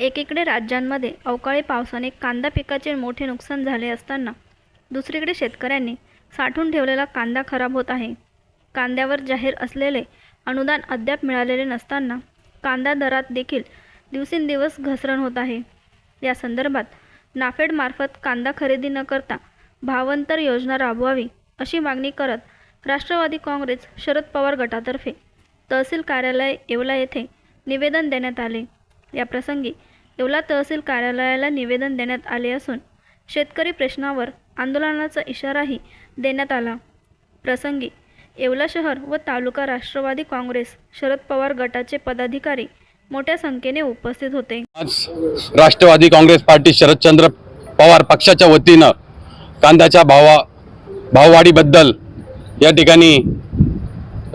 एकीकडे राज्यांमध्ये अवकाळी पावसाने कांदा पिकाचे मोठे नुकसान झाले असताना दुसरीकडे शेतकऱ्यांनी साठवून ठेवलेला कांदा खराब होत आहे. कांद्यावर जाहीर असलेले अनुदान अद्याप मिळालेले नसताना कांदा दरात देखील दिवसेंदिवस घसरण होत आहे. या संदर्भात नाफेडमार्फत कांदा खरेदी न करता भावांतर योजना राबवावी अशी मागणी करत राष्ट्रवादी काँग्रेस शरद पवार गटातर्फे तहसील कार्यालय येवला येथे निवेदन देण्यात आले. या प्रसंगी येवला तहसील कार्यालयाला निवेदन देण्यात आले असून शेतकरी प्रश्नावर आंदोलनाचा इशाराही देण्यात आला. प्रसंगी येवला शहर व तालुका राष्ट्रवादी काँग्रेस शरद पवार गटाचे पदाधिकारी मोठ्या संख्येने उपस्थित होते. आज राष्ट्रवादी काँग्रेस पार्टी शरदचंद्र पवार पक्षाच्या वतीनं कांद्याच्या भावा भाववाढीबद्दल या ठिकाणी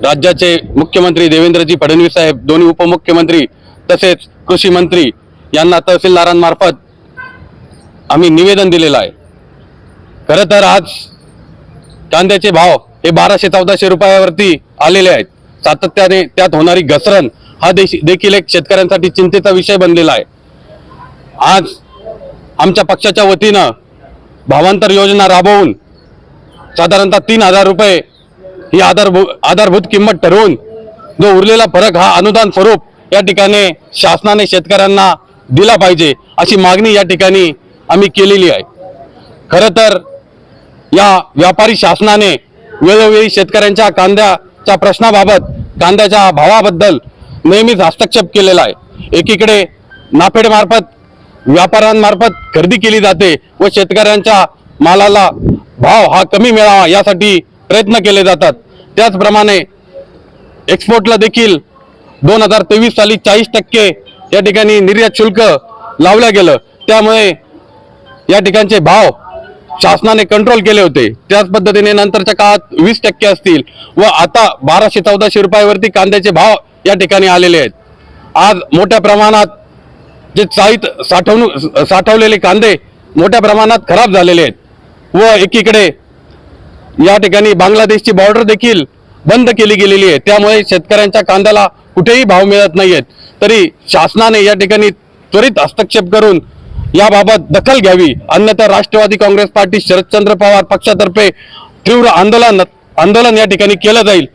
राज्याचे मुख्यमंत्री देवेंद्रजी फडणवीस साहेब दोन्ही उपमुख्यमंत्री तसेच कृषी मंत्री यांना तहसीलदारांमार्फत आम्ही निवेदन दिलेलं आहे. खरं तर आज कांद्याचे भाव हे बाराशे चौदाशे रुपयावरती आलेले आहेत. सातत्याने त्यात होणारी घसरण हा देखील एक शेतकऱ्यांसाठी चिंतेचा विषय बनलेला आहे. आज आमच्या पक्षाच्या वतीनं भावांतर योजना राबवून साधारणतः तीन हजार रुपये ही आधारभू आधारभूत किंमत ठरवून जो उरलेला फरक हा अनुदान स्वरूप या ठिकाणी शासनाने शेतकऱ्यांना दिला पाहिजे अशी मागणी या ठिकाणी आम्ही केलेली आहे. खरं तर या व्यापारी शासनाने वेळोवेळी शेतकऱ्यांच्या कांद्याच्या प्रश्नाबाबत कांद्याच्या भावाबद्दल नेहमीच हस्तक्षेप केलेला आहे. एकीकडे नाफेडमार्फत व्यापाऱ्यांमार्फत खरेदी केली जाते व शेतकऱ्यांच्या मालाला भाव हा कमी मिळावा यासाठी प्रयत्न केले जातात. त्याचप्रमाणे एक्सपोर्टला देखील दोन हजार तेवीस साली चाळीस टक्के या ठिकाणी निर्यात शुल्क लावलं गेलं. त्यामुळे या ठिकाणचे भाव शासनाने कंट्रोल केले होते. त्याच पद्धतीने नंतरच्या काळात वीस टक्के असतील व आता बाराशे चौदाशे रुपयावरती कांद्याचे भाव या ठिकाणी आलेले आहेत. आज मोठ्या प्रमाणात जे चाळीत साठवणूक साठवलेले कांदे मोठ्या प्रमाणात खराब झालेले आहेत. व एकीकडे या ठिकाणी बांगलादेशची बॉर्डर देखील बंद केली गेलेली आहे. त्यामुळे शेतकऱ्यांच्या कांद्याला कुठेही भाव मिळत नाहीयेत. तरी शासनाने या ठिकाणी त्वरित हस्तक्षेप करून याबाबत दखल घ्यावी. अन्यथा राष्ट्रवादी काँग्रेस पार्टी शरदचंद्र पवार पक्षातर्फे तीव्र आंदोलन आंदोलन या ठिकाणी केलं जाईल.